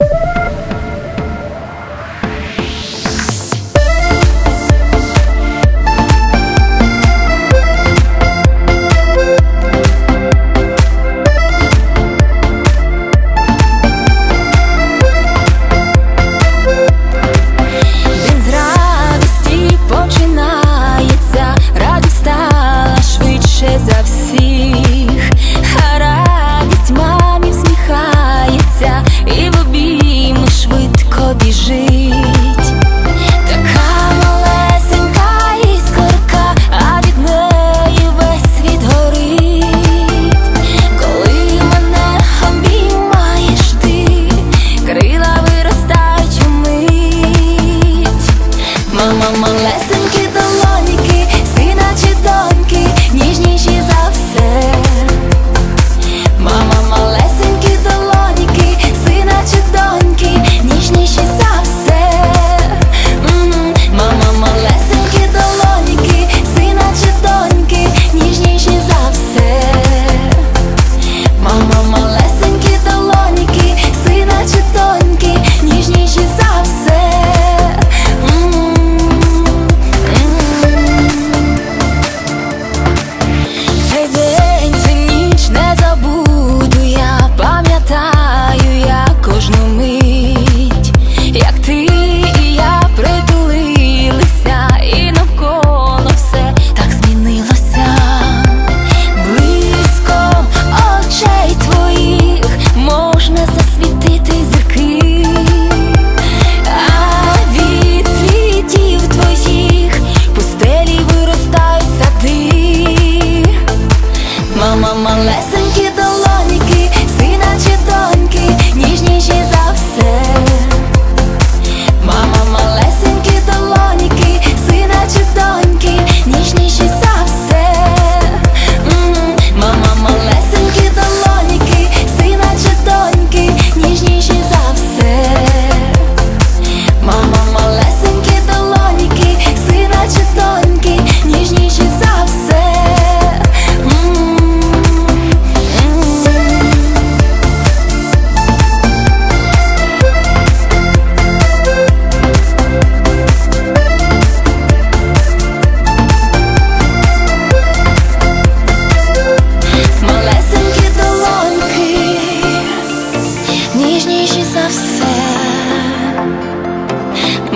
you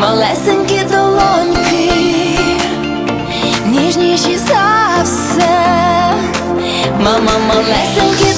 малесенькі долоньки, ніжніші за все, мама малесенькі